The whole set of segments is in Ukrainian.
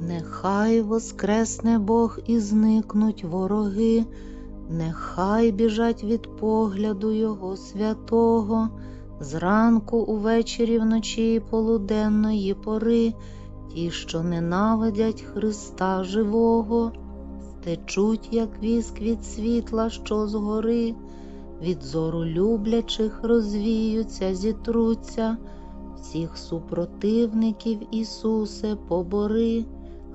Нехай воскресне Бог і зникнуть вороги, нехай біжать від погляду Його святого, зранку, увечері, вночі і полуденної пори, ті, що ненавидять Христа живого, стечуть, як віск від світла, що згори, від зору люблячих розвіються, зітруться, всіх супротивників Ісусе побори.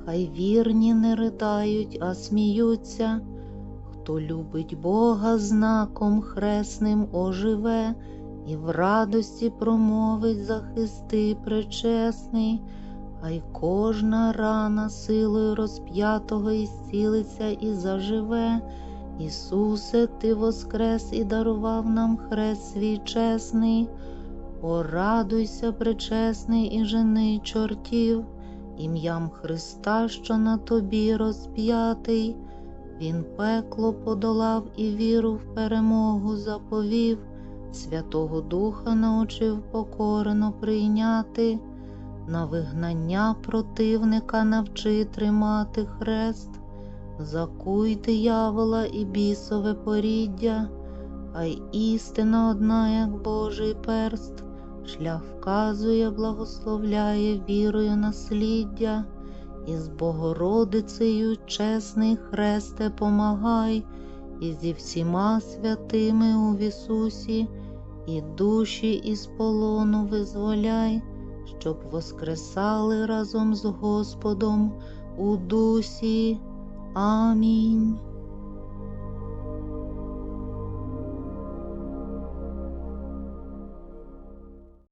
Хай вірні не ридають, а сміються. Хто любить Бога знаком хресним оживе, і в радості промовить захисти пречесний, хай кожна рана силою розп'ятого ісцілиться і заживе. Ісусе, Ти воскрес і дарував нам хрест свій чесний. О, радуйся, пречесний і жени чортів ім'ям Христа, що на тобі розп'ятий, Він пекло подолав і віру в перемогу заповів, Святого Духа научив покорено прийняти, на вигнання противника навчи тримати хрест, закуй диявола і бісове поріддя, хай істина одна, як Божий перст шлях вказує, благословляє вірою насліддя, і з Богородицею чесний хресте помагай, і зі всіма святими у Ісусі, і душі із полону визволяй, щоб воскресали разом з Господом у дусі. Амінь.